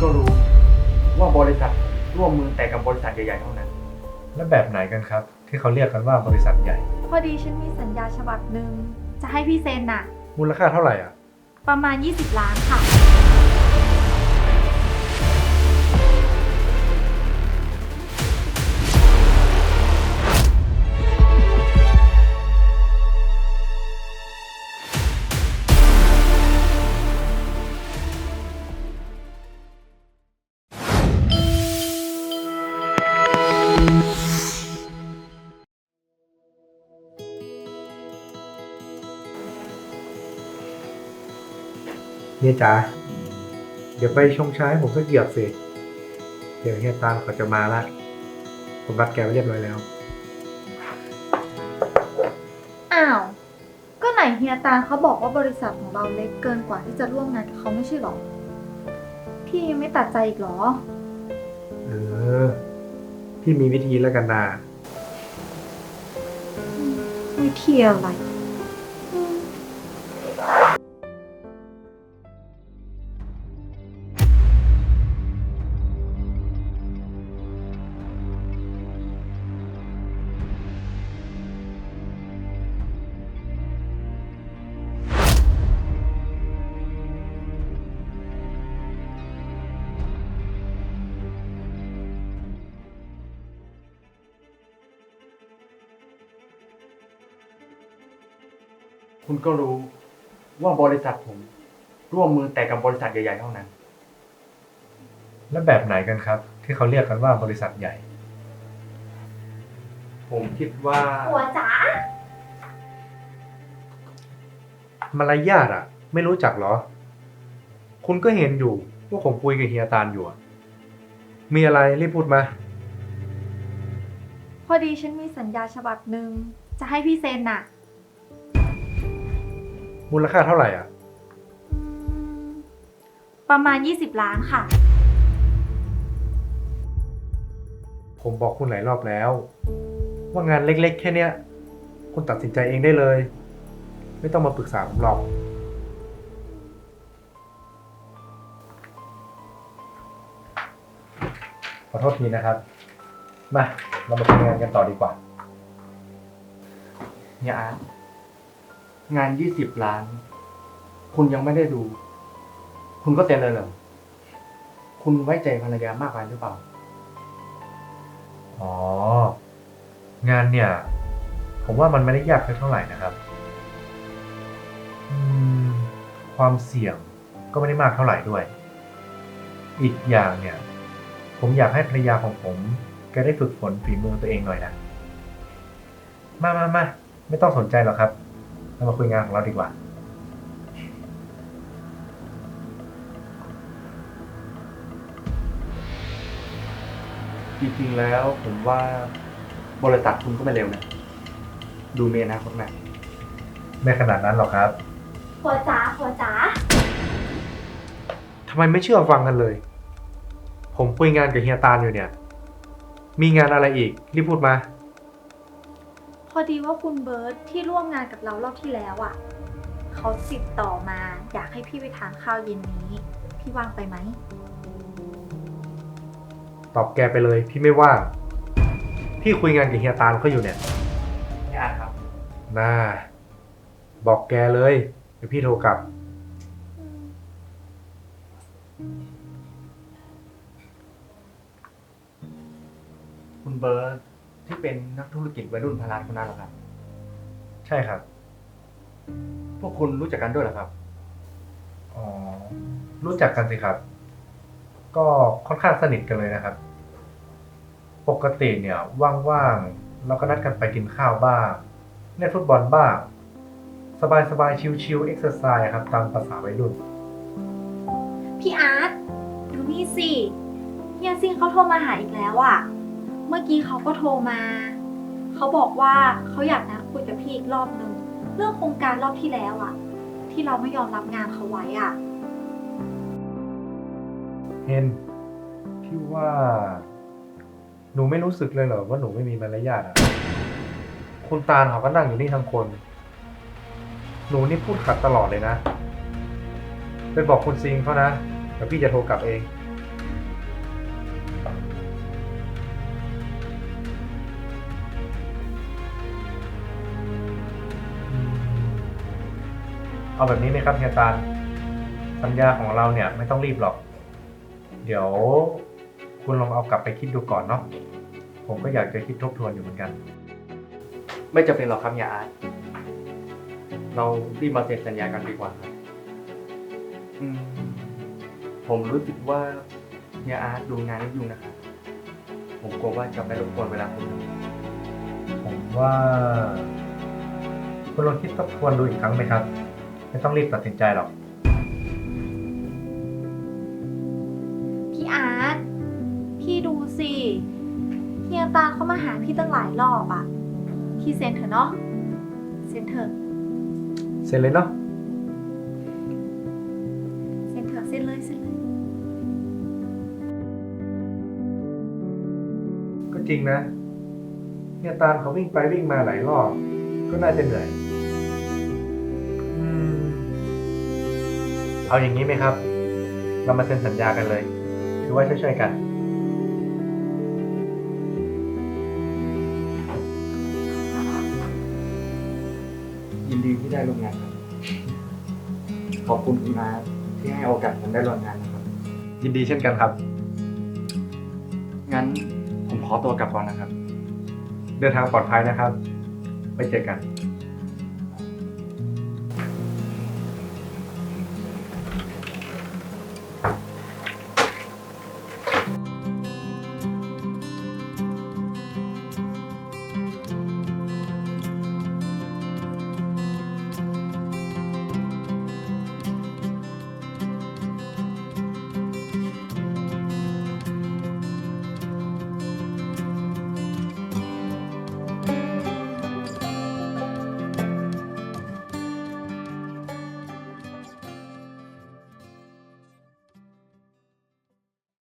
ก็รู้ว่าบริษัทร่วมมือแต่กับบริษัทใหญ่ๆเท่านั้น แล้วแบบไหนกันครับ ที่เขาเรียกกันว่าบริษัทใหญ่ พอดีฉันมีสัญญาฉบับหนึ่งจะให้พี่เซ็นน่ะ มูลค่าเท่าไหร่อะ ประมาณ 20 ล้านค่ะ เนี่ยจ๋าเดี๋ยวไปชงชาให้ผมสักเหยียบสิ เดี๋ยวเฮียตาลเขาจะมาละ ผมรัดแกไว้เรียบร้อยแล้ว อ้าว ก็ไหนเฮียตาเขาบอกว่าบริษัทของเราเล็กเกินกว่าที่จะร่วมงานกับเขาไม่ใช่หรอ พี่ยังไม่ตัดใจอีกเหรอ เออ พี่มีวิธีแล้วกันนาวิธีอะไร คุณก็รู้ว่าบริษัทผม ร่วมมือแต่กับบริษัทใหญ่ๆเท่านั้น แล้วแบบไหนกันครับ ที่เขาเรียกกันว่าบริษัทใหญ่ ผมคิดว่า หัวจ๋ามารยาทอะ ไม่รู้จักเหรอ คุณก็เห็นอยู่ว่าผมคุยกับเฮียตาลอยู่อะมีอะไรรีบพูดมา พอดีฉันมีสัญญาฉบับหนึ่งจะให้พี่เซ็นน่ะ มูลค่าเท่าไหร่อะอืมประมาณ 20 ล้านค่ะ ผมบอกคุณหลายรอบแล้ว ว่างานเล็กๆ แค่เนี้ย คุณตัดสินใจเองได้เลย ไม่ต้องมาปรึกษาผมหรอก ขอโทษทีนะครับ มา เรามาทำงานกันต่อดีกว่า เนี่ยอาร์ต งานยี่สิบล้าน คุณยังไม่ได้ดู คุณก็เซ็นเลยเหรอคุณไว้ใจภรรยามากไปหรือเปล่า อ๋อ งานเนี่ย ผมว่ามันไม่ได้ยากเท่าไหร่นะครับอืมความเสี่ยงก็ไม่ได้มากเท่าไหร่ด้วย อีกอย่างเนี่ย ผมอยากให้ภรรยาของผมแกได้ฝึกฝนฝีมือตัวเองหน่อยนะ มามามาไม่ต้องสนใจหรอกครับ เรามาคุยงานของเราดีกว่า จริงๆแล้วผมว่าบริษัทคุณก็ไม่เร็วนะ ดูเมียนะคนแม่ไม่ขนาดนั้นหรอกครับหัวจ๋าหัวจ๋าทำไมไม่เชื่อฟังกันเลย ผมคุยงานกับเฮียตาลอยู่เนี่ย มีงานอะไรอีก รีบพูดมา พอดีว่าคุณเบิร์ตที่ร่วมงานกับเรารอบที่แล้วอะ เขาติดต่อมาอยากให้พี่ไปทานข้าวเย็นนี้ พี่ว่างไปไหม ตอบแกไปเลย พี่ไม่ว่างพี่คุยงานกับเฮียตาลเขาอยู่เนี่ยเนี่ยอาร์ตครับ น่า บอกแกเลย เดี๋ยวพี่โทรกลับ คุณเบิร์ต ที่เป็นนักธุรกิจวัยรุ่นพลานคนนั้นเหรอครับ ใช่ครับ พวกคุณรู้จักกันด้วยเหรอครับ อ๋อ รู้จักกันสิครับ ก็ค่อนข้างสนิทกันเลยนะครับ ปกติเนี่ยว่างๆเราก็นัดกันไปกินข้าวบ้าง เล่นฟุตบอลบ้าง สบายๆ ชิลๆเอ็กซ์เซอร์ไซส์ครับ ตามภาษาวัยรุ่น พี่อาร์ตดูนี่สิเฮียซิงเขาโทรมาหาอีกแล้วอะ เมื่อกี้เขาก็โทรมา เขาบอกว่าเขาอยากนัดคุยกับพี่อีกรอบนึง เรื่องโครงการรอบที่แล้วอะที่เราไม่ยอมรับงานเขาไว้อะเฮนพี่ว่า หนูไม่รู้สึกเลยเหรอว่าหนูไม่มีมารยาทอะคุณตาลเขาก็นั่งอยู่นี่ทั้งคน หนูนี่พูดขัดตลอดเลยนะ ไปบอกคุณซิงเขานะเดี๋ยวพี่จะโทรกลับเอง เอาแบบนี้ไหมครับเฮียตาลสัญญาของเราเนี่ยไม่ต้องรีบหรอก เดี๋ยวคุณลองเอากลับไปคิดดูก่อนเนาะผมก็อยากจะคิดทบทวนอยู่เหมือนกัน ไม่จำเป็นหรอกครับเฮียอาร์ตเรารีบมาเซ็นสัญญากันดีกว่าครับอืมผมรู้สึกว่าเฮียอาร์ตดูงานยุ่งนะครับผมกลัวว่าจะไปรบกวนเวลาคุณผมว่าคุณลองคิดทบทวนดูอีกครั้งไหมครับ ไม่ต้องรีบตัดสินใจหรอก พี่อาร์ต พี่ดูสิเฮียตาเขามาหาพี่ตั้งหลายรอบอะพี่เซ็นเถอะเนาะ เซ็นเถอะ เสร็จเลยเนาะ เซ็นเถอะเซ็นเลยเซ็นเลย ก็จริงนะเฮียตาลเขาวิ่งไปวิ่งมาหลายรอบ ก็น่าจะเหนื่อย เอาอย่างนี้ไหมครับ เรามาเซ็นสัญญากันเลยคือว่าช่วยๆกัน ยินดีที่ได้ร่วมงานครับ ขอบคุณคุณอาร์ตที่ให้โอกาสผมได้ร่วมงานนะครับ ยินดีเช่นกันครับ งั้นผมขอตัวกลับก่อนนะครับ เดินทางปลอดภัยนะครับ ไปเจอกัน